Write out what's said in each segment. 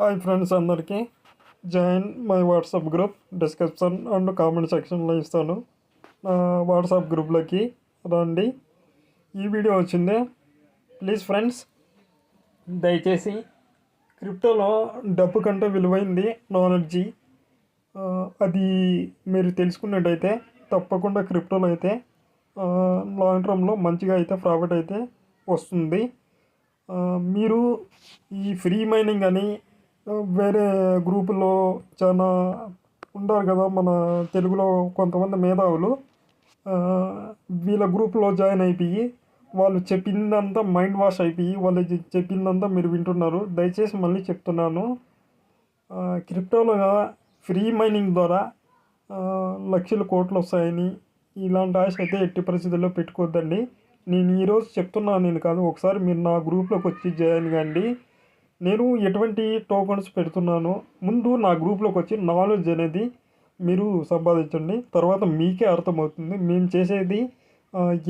Hi friends అందరికీ join my WhatsApp group description and comment సెక్షన్లో ఇస్తాను. నా వాట్సాప్ గ్రూప్లోకి రండి. ఈ వీడియో వచ్చింది. ప్లీజ్ ఫ్రెండ్స్ దయచేసి క్రిప్టోలో డబ్బు కంటే విలువైంది నాలెడ్జి అది మీరు తెలుసుకున్నట్టయితే తప్పకుండా క్రిప్టోలో అయితే లాంగ్ టర్మ్లో మంచిగా అయితే ప్రాఫిట్ అయితే వస్తుంది. మీరు ఈ ఫ్రీ మైనింగ్ అని వేరే గ్రూపుల్లో చాలా ఉంటారు కదా మన తెలుగులో కొంతమంది మేధావులు. వీళ్ళ గ్రూప్లో జాయిన్ అయిపోయి వాళ్ళు చెప్పిందంతా మైండ్ వాష్ అయిపోయి వాళ్ళు చెప్పిందంతా మీరు వింటున్నారు. దయచేసి మళ్ళీ చెప్తున్నాను. ఆ, క్రిప్టోలో ఫ్రీ మైనింగ్ ద్వారా లక్షల కోట్లు వస్తాయని ఇలాంటి ఆశ అయితే ఎట్టి పరిస్థితుల్లో పెట్టుకోవద్దండి. నేను ఈరోజు చెప్తున్నాను నేను కాదు ఒకసారి మీరు నా గ్రూప్లోకి వచ్చి జాయిన్ కండి. నేను ఎటువంటి టోకన్స్ పెడుతున్నానో ముందు నా గ్రూప్లోకి వచ్చి నాలెడ్జ్ అనేది మీరు సంపాదించండి. తర్వాత మీకే అర్థమవుతుంది. మేము చేసేది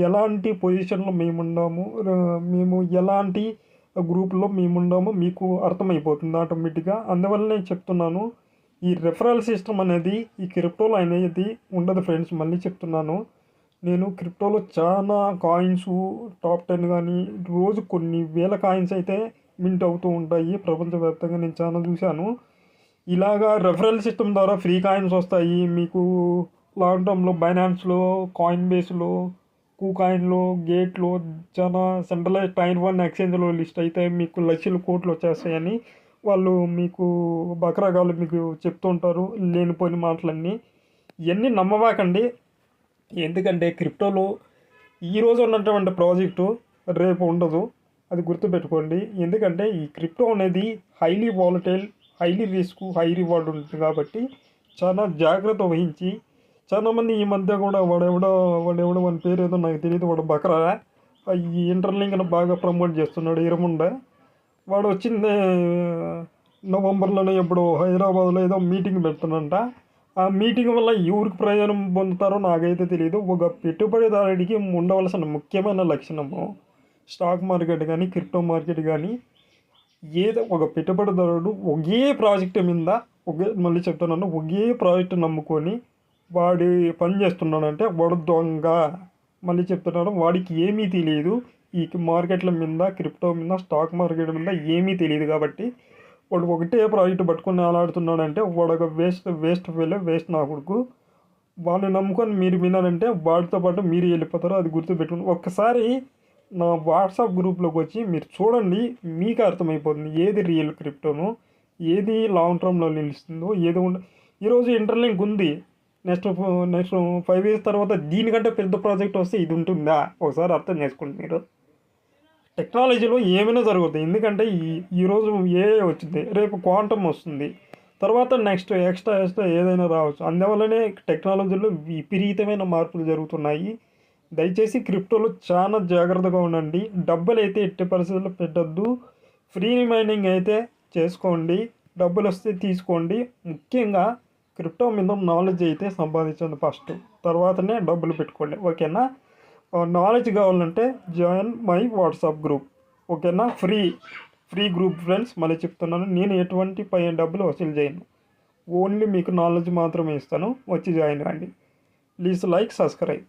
ఎలాంటి పొజిషన్లో మేము ఉన్నాము మేము ఎలాంటి గ్రూప్లో మేము ఉన్నామో మీకు అర్థమైపోతుంది ఆటోమేటిక్గా అందువల్ల నేను చెప్తున్నాను ఈ రెఫరల్ సిస్టమ్ అనేది ఈ క్రిప్టోలో అనేది ఉండదు ఫ్రెండ్స్ మళ్ళీ చెప్తున్నాను. నేను క్రిప్టోలో చాలా కాయిన్స్ టాప్ టెన్ కానీ రోజు కొన్ని వేల కాయిన్స్ అయితే మింట్ అవుతూ ఉంటాయి. ప్రపంచవ్యాప్తంగా నేను చాలా చూశాను. ఇలాగా రెఫరల్ సిస్టమ్ ద్వారా ఫ్రీ కాయిన్స్ వస్తాయి. మీకు లాంగ్ టర్మ్లో బైనాన్స్లో కాయిన్ బేస్లో కూ కాయిన్లో గేట్లో చాలా సెంట్రలైజ్ టైన్ వన్ ఎక్స్చేంజ్లో లిస్ట్ అయితే మీకు లక్షల కోట్లు వచ్చేస్తాయని వాళ్ళు మీకు బకరకాలు మీకు చెప్తుంటారు లేనిపోయిన మాటలన్నీ. ఇవన్నీ నమ్మవాకండి ఎందుకంటే క్రిప్టోలో ఈరోజు ఉన్నటువంటి ప్రాజెక్టు రేపు ఉండదు. అది గుర్తుపెట్టుకోండి. ఎందుకంటే ఈ క్రిప్టో అనేది highly volatile highly risk high reward ఉంటుంది కాబట్టి చాలా జాగ్రత్త వహించి చాలామంది ఈ మధ్య కూడా వాడెవడో వాడెవడో వాడి పేరు ఏదో నాకు తెలియదు వాడు బకరా. ఈ ఇంటర్లింక్ను బాగా ప్రమోట్ చేస్తున్నాడు ఇరముండ. వాడు వచ్చింది నవంబర్లోనే ఎప్పుడు హైదరాబాద్లో ఏదో మీటింగ్ పెడుతున్నంట ఆ మీటింగ్ వల్ల ఎవరికి ప్రయోజనం పొందుతారో నాకైతే తెలియదు ఒక పెట్టుబడిదారుడికి ఉండవలసిన ముఖ్యమైన లక్షణము స్టాక్ మార్కెట్ కానీ క్రిప్టో మార్కెట్ కానీ ఏదో ఒక పెట్టుబడిదారుడు ఒకే ప్రాజెక్ట్ మీద ఒకే మళ్ళీ చెప్తున్నాను ఒకే ప్రాజెక్ట్ నమ్ముకొని వాడి పని చేస్తున్నాడంటే వాడు దొంగ. మళ్ళీ చెప్తున్నాడు వాడికి ఏమీ తెలియదు. ఈ మార్కెట్ల మీద క్రిప్టో మీద స్టాక్ మార్కెట్ మీద ఏమీ తెలియదు కాబట్టి వాడు ఒకటే ప్రాజెక్ట్ పట్టుకొని ఆలాడుతున్నాడంటే వాడు ఒక వేస్ట్ వేస్ట్ ఫెయిల్ వేస్ట్ నా కొడుకు. వాళ్ళని నమ్ముకొని మీరు విన్నారంటే వాడితో పాటు మీరు వెళ్ళిపోతారు అది గుర్తుపెట్టుకుని. ఒక్కసారి నా వాట్సాప్ గ్రూప్లోకి వచ్చి మీరు చూడండి మీకు అర్థమైపోతుంది ఏది రియల్ క్రిప్టోను ఏది లాంగ్ టర్మ్లో నిలుస్తుందో ఏది ఉండ ఈరోజు ఇంటర్లింక్ ఉంది. నెక్స్ట్ నెక్స్ట్ ఫైవ్ ఇయర్స్ తర్వాత దీనికంటే పెద్ద ప్రాజెక్ట్ వస్తే ఇది ఉంటుందా? ఒకసారి అర్థం చేసుకోండి మీరు. టెక్నాలజీలో ఏమైనా జరుగుతుంది ఎందుకంటే ఈ ఈరోజు ఏ వచ్చింది రేపు క్వాంటమ్ వస్తుంది. తర్వాత నెక్స్ట్ ఎక్స్ట్రా ఎక్స్ట్రా ఏదైనా రావచ్చు. అందువల్లనే టెక్నాలజీలో విపరీతమైన మార్పులు జరుగుతున్నాయి. దయచేసి క్రిప్టోలో చాలా జాగ్రత్తగా ఉండండి. డబ్బులు అయితే ఎట్టి పరిస్థితుల్లో పెట్టద్దు. ఫ్రీ మైనింగ్ అయితే చేసుకోండి. డబ్బులు వస్తే తీసుకోండి. ముఖ్యంగా క్రిప్టో మీద నాలెడ్జ్ అయితే సంపాదించండి ఫస్ట్. తర్వాతనే డబ్బులు పెట్టుకోండి. ఓకేనా? నాలెడ్జ్ కావాలంటే జాయిన్ మై వాట్సాప్ గ్రూప్. ఓకేనా? ఫ్రీ ఫ్రీ గ్రూప్ ఫ్రెండ్స్ మళ్ళీ చెప్తున్నాను. నేను ఎటువంటి పై డబ్బులు వసూలు చేయను. ఓన్లీ మీకు నాలెడ్జ్ మాత్రమే ఇస్తాను. వచ్చి జాయిన్ కాండి ప్లీజ్ లైక్ సబ్స్క్రైబ్.